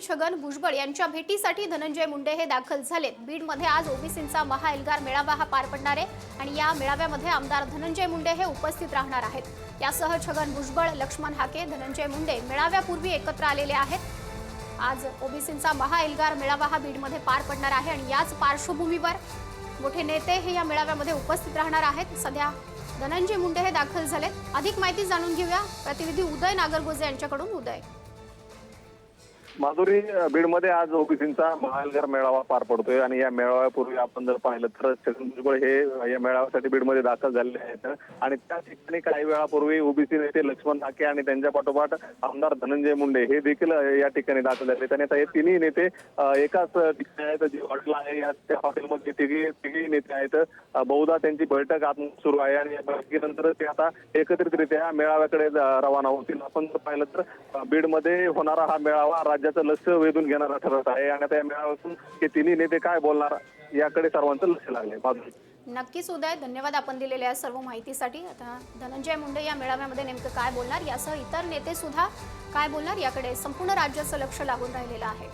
छगन भुजबळ यांच्या भेटीसाठी धनंजय मुंडे हे दाखल झालेत बीडमध्ये आज ओबीसींचा महाएल्गार मेळावा हा पार पडणार आहे आणि या मेळाव्यामध्ये आमदार धनंजय मुंडे हे उपस्थित राहणार आहेत. यासह छगन भुजबळ लक्ष्मण हाके धनंजय मुंडे मेळाव्यापूर्वी एकत्र आलेले आहेत. आज ओबीसींचा महाएल्गार मेळावा हा बीडमध्ये पार पडणार आहे आणि याच पार्श्वभूमीवर मोठे नेते हे या मेळाव्यामध्ये उपस्थित राहणार आहेत. सध्या धनंजय मुंडे हे दाखल झालेत. अधिक माहिती जाणून घेऊया. प्रतिनिधी उदय नागरगोजे यांच्याकडून उदय. माधुरी बीडमध्ये आज ओबीसींचा महालघर मेळावा पार पडतोय आणि या मेळाव्यापूर्वी आपण जर पाहिलं तर छगन भुजबळ हे या मेळाव्यासाठी बीडमध्ये दाखल झालेले आहेत. आणि त्या ठिकाणी काही वेळापूर्वी ओबीसी नेते लक्ष्मण नाके आणि त्यांच्या पाठोपाठ आमदार धनंजय मुंडे हे देखील या ठिकाणी दाखल झाले आणि आता हे तिन्ही नेते एकाच ठिकाणी आहेत. जे हॉटेल आहे या त्या हॉटेलमध्ये तिघी तिघी नेते आहेत. बहुधा त्यांची बैठक आत सुरू आहे आणि या बैठकीनंतर ते आता एकत्रितरित्या मेळाव्याकडे रवाना होतील. आपण जर पाहिलं तर बीडमध्ये होणारा हा मेळावा राज्याचं लक्ष वेधून घेणारा ठरत आहे आणि आता या मेळाव्यातून हे तिन्ही नेते काय बोलणार याकडे सर्वांचं लक्ष लागले माधुरी नक्कीच उदय धन्यवाद आपण दिलेल्या सर्व माहितीसाठी. आता धनंजय मुंडे या मेळाव्यामध्ये नेमकं काय बोलणार? यासह इतर नेते सुद्धा काय बोलणार? याकडे संपूर्ण राज्याचं लक्ष लागून राहिलेलं आहे.